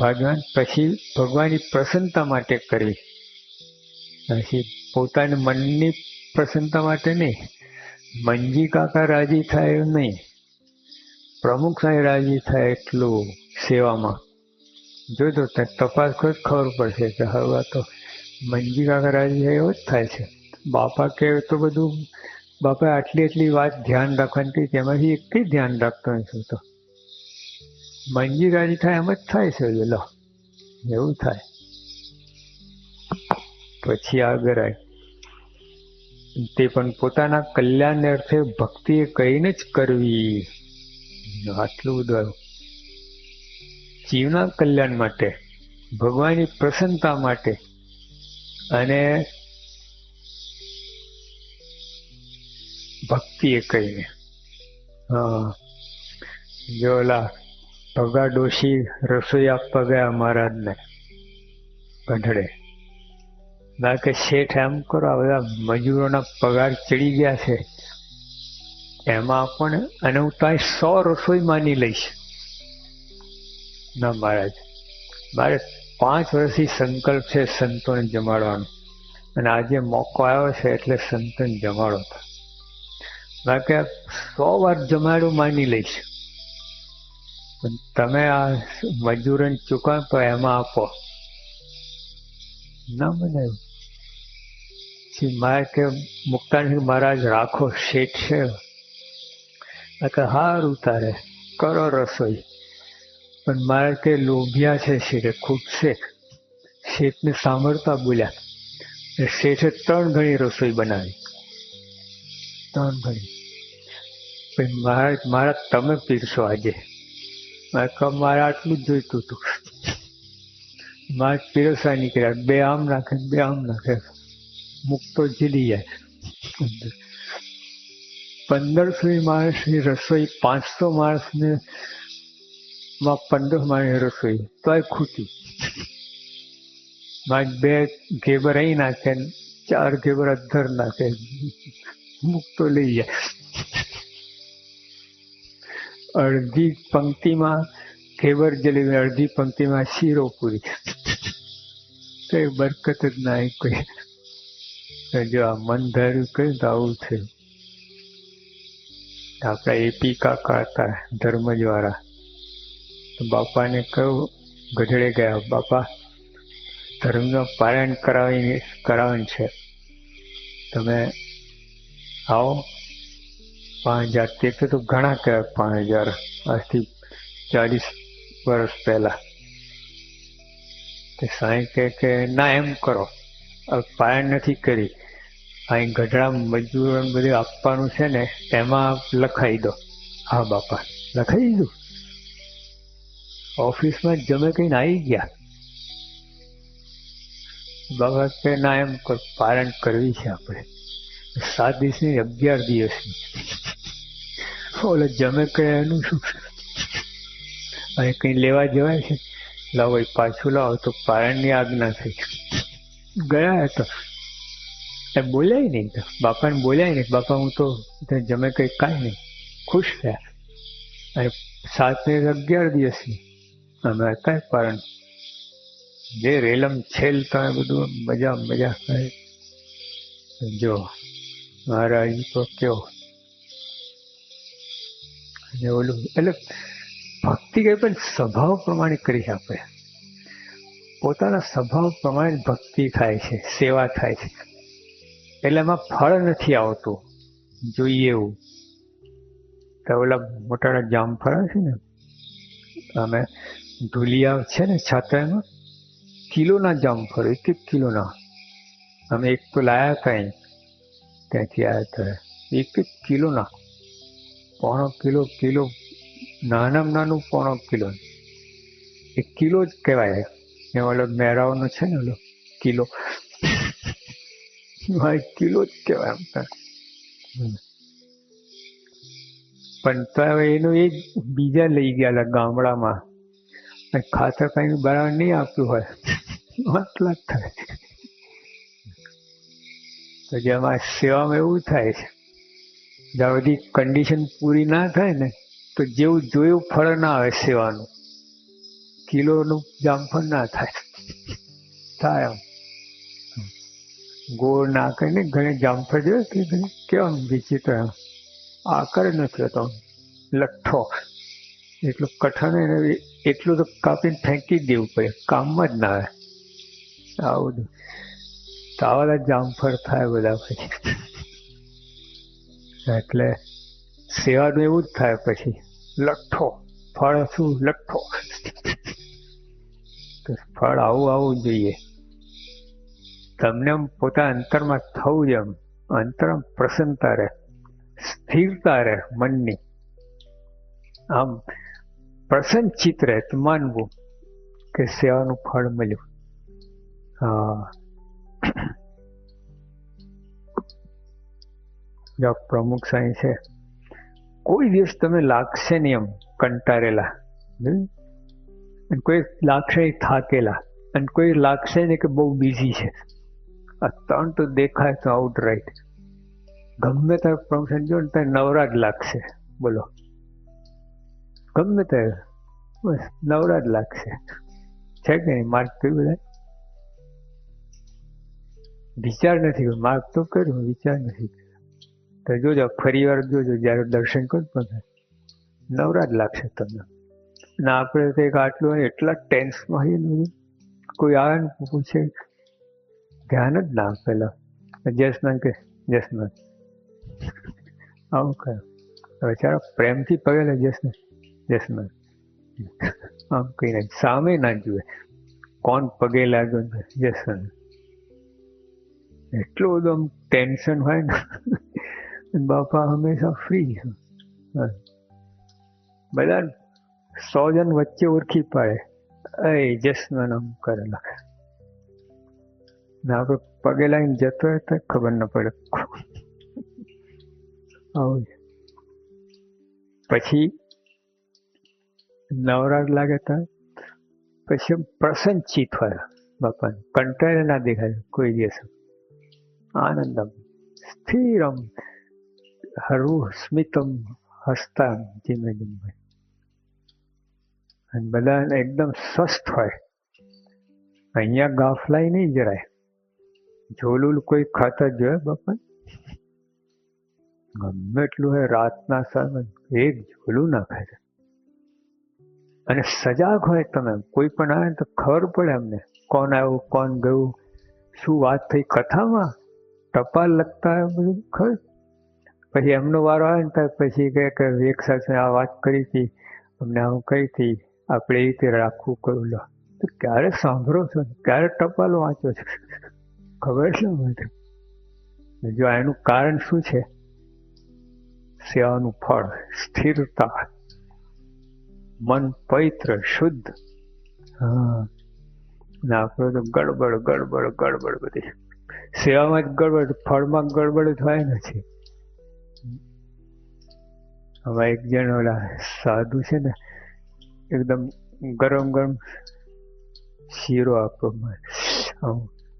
ભગવાન પછી ભગવાનની પ્રસન્નતા માટે કરવી. પછી પોતાની મનની પ્રસન્નતા માટે નહીં. મંજી કાકા રાજી થાય એવું નહીં. પ્રમુખ સાહેબ રાજી થાય એટલું સેવામાં. જોજો તપાસ કરો ખબર પડશે કે હવે તો મંજી કાકા રાજી થાય એવો જ થાય છે. બાપા કે તો બધું બાપા આટલી આટલી વાત ધ્યાન રાખવાની તેમાંથી એક ધ્યાન રાખતો નથી તો મંજી રાજી થાય એમ જ થાય છે લો એવું થાય પછી આગળ આવી તે પણ પોતાના કલ્યાણ અર્થે ભક્તિ કહીને જ કરવી આટલું બધું જીવના કલ્યાણ માટે ભગવાનની પ્રસન્નતા માટે અને ભક્તિ એ કહીને હા જો ઓલા ભગા ડોશી રસોઈ આપવા ગયા મહારાજને. ગઢડે. ના કે શેઠ એમ કરો બધા મજૂરોના પગાર ચડી ગયા છે. એમાં પણ અને હું ત્યાં સો રસોઈ માની લઈશ. ના મહારાજ. મારે પાંચ વર્ષથી સંકલ્પ છે સંતોને જમાડવાનો. અને આજે મોકો આવ્યો છે એટલે સંતોને જમાડો. બાકી સો વાર જમાડું માની લઈશ. પણ તમે આ મજૂરને ચૂકવ તો એમાં આપો. ના મને મારે કે મુક્તાનંદ મહારાજ રાખો, શેઠ છે. કે હારું તારે કરો રસોઈ. પણ મારે કે લોભિયા છે શેઠે, ખૂબ શેઠ શેઠને સાંભળતા બોલ્યા શેઠે ત્રણ ઘણી રસોઈ બનાવી. ત્રણ ઘણી મહારાજ, મારા તમે પીરશો આજે. કહો મારે આટલું જ જોઈતું હતું. મારે પીરસા નીકળ્યા. બે આમ નાખે બે આમ નાખે. મુક્તો જીલી જાય. પંદરસો માણસની રસોઈ, પાંચસો માણસને, માં પંદર માણસની રસોઈ. તોય ખૂટી મારે બે ઘેબર અહીં નાખે ચાર ઘેબર અધર નાખે. મુક્તો લઈ જાય. અડધી પંક્તિમાં કેવર જલેબી, અડધી પંક્તિમાં શીરો પૂરી. કઈ બરકત જ ના કોઈ. જો આ મન ધાર્યું કહ્યું તો આવું થયું. આપણા એપી કાકા હતા, ધર્મજવાળા. તો બાપાને કહ્યું, ગઢડે ગયા, બાપા, ધર્મનું પારાયણ કરાવી કરાવવાનું છે. તમે આવો. પાંચ હજાર. તે તો ઘણા કહેવાય પાંચ હજાર. આજથી ચાલીસ વર્ષ પહેલા. તે સાંઈ કહે કે, ના, એમ કરો. પારાયણ નથી કરી. અહીં ગઢડા મજૂરો બધું આપવાનું છે ને, એમાં લખાઈ દો. હા, બાપા. લખાઈ દીધું? ઓફિસમાં જમે કહીને આવી ગયા. બાબા કે, ના, એમ પારણ કરવી છે આપણે. સાત દિવસની અગિયાર દિવસની. ઓલે જમે કહે એનું શું? અહીં કઈ લેવા જવાય છે? લાવો પાછું લાવો, તો પારણની આજ્ઞા થઈ. ગયા હતા એ બોલ્યા નહીં તો? બાપાને બોલ્યા નહીં? બાપા હું તો જમે કઈ કાંઈ નહીં. ખુશ થયા. અને સાત ને અગિયાર દિવસની અમે હતા પારણ જે રેલમ છેલ તમે બધું મજા મજા કરે. જો, મહારાજ તો કયો અને ઓલું, એટલે ભક્તિ કઈ પણ સ્વભાવ પ્રમાણે કરી આપે. પોતાના સ્વભાવ પ્રમાણે ભક્તિ થાય છે, સેવા થાય છે. એટલે એમાં ફળ નથી આવતું, જોઈએ એવું. તો ઓલા મોટા જામફળ છે ને, અમે ઢુલિયા છે ને છાત્રામાં, કિલોના જામફળ એક એક કિલોના. અમે એક તો લાયા હતા ત્યાંથી આવ્યા હતા. એક એક કિલોના. પોણો કિલો કિલો નાનામાં નાનું પોણો કિલો. એક કિલો જ કહેવાય. એ ઓલો મેરાઓનો છે ને ઓલો કિલો. કિલો જ કહેવાય આમ પણ તો એનું એ બીજા લઈ ગયા ગામડામાં. ખાતર કઈ બરાબર નહીં આપ્યું હોય. મતલબ થાય. તો જેમાં સેવામાં એવું થાય છે. જ્યાં સુધી કન્ડિશન પૂરી ના થાય ને, તો જેવું જોયું ફળ ના આવે સેવાનું. કિલોનું જામફળ ના થાય. થાય આમ ગોળ ના કરીને ઘણી જામફળ જોયો કે ઘણી કેમ વિચિત્ર એમ. આકાર નથી હોતો. લઠ્ઠો. એટલું કઠણ એને એટલું તો કાપીને ફેંકી દેવું પડે. કામમાં જ ના આવે. આવું તો આવા જામફળ થાય બધા પછી. એટલે સેવાનું એવું જ થાય પછી. લઠ્ઠો. ફળ શું? લઠ્ઠો. ફળ આવું આવું જોઈએ. તમને પોતા અંતરમાં થવું એમ. અંતરમાં પ્રસન્નતા રહે. સ્થિરતા રહે મનની. આમ પ્રસન્ન ચિત્ત રહે. માનવું કે સેવાનું ફળ મળ્યું. હા. જો પ્રમુખ સાંઈ છે. કોઈ દિવસ તમે લાગશે નહીં એમ કંટારેલા? અને કોઈ લાગશે થાકેલા. અને કોઈ લાગશે નહીં કે બહુ બિઝી છે. આ ત્રણ તો દેખાય તો આઉટ રાઈટ ગમે ત્યારે પ્રમોશન જો ને ત્યારે નવરા જ લાગશે. બોલો. ગમે ત્યારે બસ નવરા જ લાગશે. છે કે નહીં? માર્ક કર્યું બધા વિચાર નથી માર્ક તો કર્યું વિચાર નથી કર્યો. તો જોજો ફરી વાર જોજો, જ્યારે દર્શન કરો પણ નવરા જ લાગશે તમને. અને આપણે કંઈક આટલું એટલા ટેન્સમાં હોઈએ ને કોઈ આવે ને પૂછે, ધ્યાન જ ના પેલા જસમાં કે જસમાં આવું કહ્યું બિચારા પ્રેમથી પગેલા જસને જસમાં આમ નહીં સામે ના જુએ. કોણ પગે લાગ્યો ને જસન એટલું બધું આમ ટેન્શન હોય ને. બાપા હંમેશા ફ્રી બધા સો જણ વચ્ચે ઓળખી પાડે. એ જસમાં કરે આપણે પગે લાઈને જતો હોય તો ખબર ન પડે. આવું પછી નવરાગ લાગે તો પછી પ્રસન્ન પ્રસન્નચિત હોય બાપાને. કંટાળે ના દેખાય કોઈ દિવસ. આનંદમ સ્થિરમ હરવું સ્મિતમ હસતા ધીમે ધીમે અને બધા એકદમ સ્વસ્થ હોય અહીંયા ગાફલાઈ નહીં જરાય ઝોલુલ કોઈ ખાતા જોયે બાપા ગમે એટલું હોય રાતના સમય એક ઝોલું ના છે અને સજાગ હોય તમે કોઈ પણ આવે તો ખબર પડે અમને કોણ આવ્યું કોણ ગયું શું વાત થઈ કથામાં ટપાલ લખતા બધું ખબર પછી એમનો વારો આવે ને પછી કહે કે એક સાથે આ વાત કરી હતી, અમને આવું કહી હતી, આપણે એ રીતે રાખવું કહ્યું લો. તો ક્યારે સાંભળો છો? ક્યારે ટપાલ વાંચો છો? ખબર છે મને? જો એનું કારણ શું છે? સેવાનું ફળ, સ્થિરતા, મન પવિત્ર, શુદ્ધ. હા. ને આપણે તો ગડબડ ગડબડ ગડબડ બધી. સેવામાં જ ગડબડ, ફળમાં ગડબડ થાય નથી હવે એક જણ ઓલા સાધુ છે ને, એકદમ ગરમ ગરમ શીરો આપો.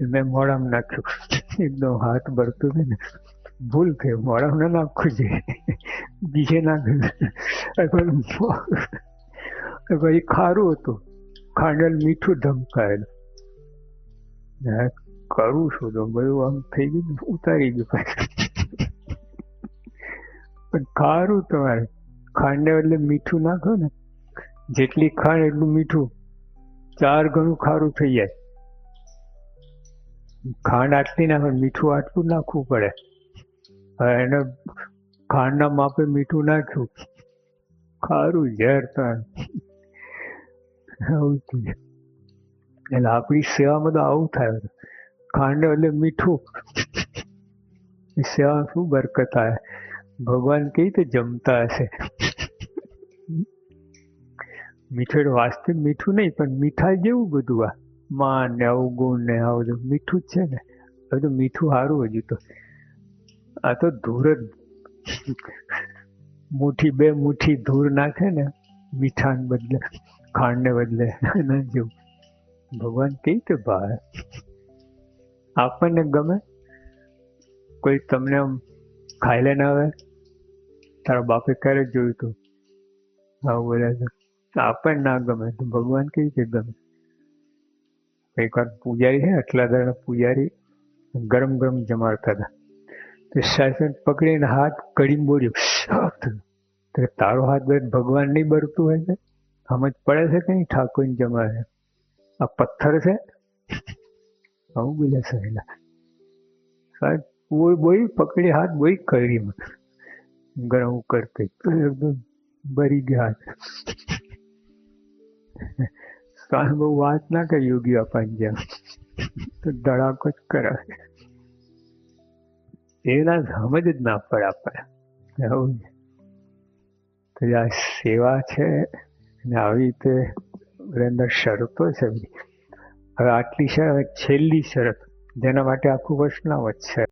મેં મોડામાં નાખ્યું. એકદમ હાથ ભરતું હતું ને, ભૂલ થઈ મોડામાં ના નાખવું જોઈએ બીજે નાખ્યું પછી ખારું હતું. ખાંડલ મીઠું ધમકાયેલું. કરું છું તો બધું આમ થઈ ગયું ઉતારી ગયું પાછું. પણ ખારું તમારે. ખાંડે એટલે મીઠું નાખો ને. જેટલી ખાંડ એટલું મીઠું. ચાર ગણું ખારું થઈ જાય. ખાંડ આટલી નાખો મીઠું આટલું નાખવું પડે. એને ખાંડના માપે મીઠું નાખ્યું. ખારું ઝેર આવું એટલે આપણી સેવામાં તો આવું થાય. ખાંડ એટલે મીઠું. સેવા શું બરકત આવે? ભગવાન કઈ રીતે જમતા હશે? મીઠું વાસ્તવિક મીઠું નહીં, પણ મીઠાઈ જેવું બધું આ. માન ને અવગુણ ને આ બધું. મીઠું જ છે ને. હવે તો મીઠું સારું હજુ તો. આ તો ધૂર જ. મુઠ્ઠી બે મુઠ્ઠી ધૂર નાખે ને, મીઠાને બદલે, ખાંડને બદલે, એના જેવું. ભગવાન કઈ રીતે ભાવે? આપણને ગમે? કોઈ તમને આમ ખાઈ લે ને આવે તારા બાપે ક્યારે જોયું તું? આવું બોલ્યા તો આપણને ના ગમે. તો ભગવાન કેવી રીતે ગમે? એક વાર પૂજારી છે આટલા દાડા પૂજારી, ગરમ ગરમ જમાડતા હતા. તો સાયસન પકડીને હાથ કડીને બોલ્યો તો તારો હાથ બસ ભગવાન નહીં બરતું હોય છે? સમજ પડે છે કંઈ ઠાકોરને જમાડે? આ પથ્થર છે? આવું બોલ્યા સહેલા સાહેબ બોલ પકડી હાથ બોલ કડીમાં ગરમ કરતી. એકદમ બરી ગયા. સ્વામી બહુ વાત ના કરી યોગી અપાન જેમ. તો ધડાકો જ કરાવે એના સમજ જ ના પડે આપણે. એવું તો આ સેવા છે, અને આવી રીતે અંદર શરતો છે હવે આટલી શરત, છેલ્લી શરત, જેના માટે આખું વૈષ્ણવ જ છે